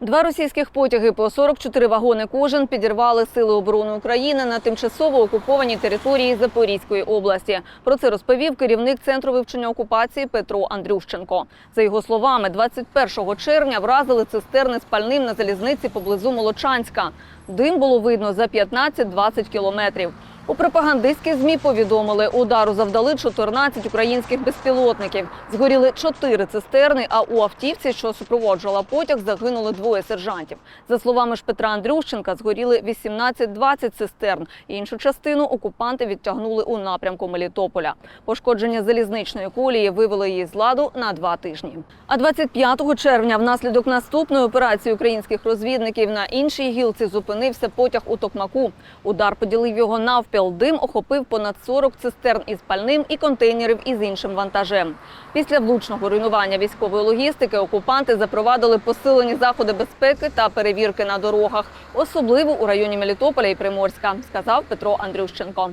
Два російських потяги по 44 вагони кожен підірвали сили оборони України на тимчасово окупованій території Запорізької області. Про це розповів керівник центру вивчення окупації Петро Андрющенко. За його словами, 21 червня вразили цистерни з пальним на залізниці поблизу Молочанська. Дим було видно за 15-20 кілометрів. У пропагандистських змі повідомили, удару завдали 14 українських безпілотників. Згоріли 4 цистерни. А у автівці, що супроводжувала потяг, загинули двоє сержантів. За словами ж Петра Андрющенка, згоріли 18-20 цистерн. Іншу частину окупанти відтягнули у напрямку Мелітополя. Пошкодження залізничної колії вивело її з ладу на два тижні. А 25 червня, внаслідок наступної операції українських розвідників на іншій гілці зупинився потяг у Токмаку. Удар поділив його навпіл. Дим охопив понад 40 цистерн із пальним і контейнерів із іншим вантажем. Після влучного руйнування військової логістики окупанти запровадили посилені заходи безпеки та перевірки на дорогах, особливо у районі Мелітополя і Приморська, сказав Петро Андрющенко.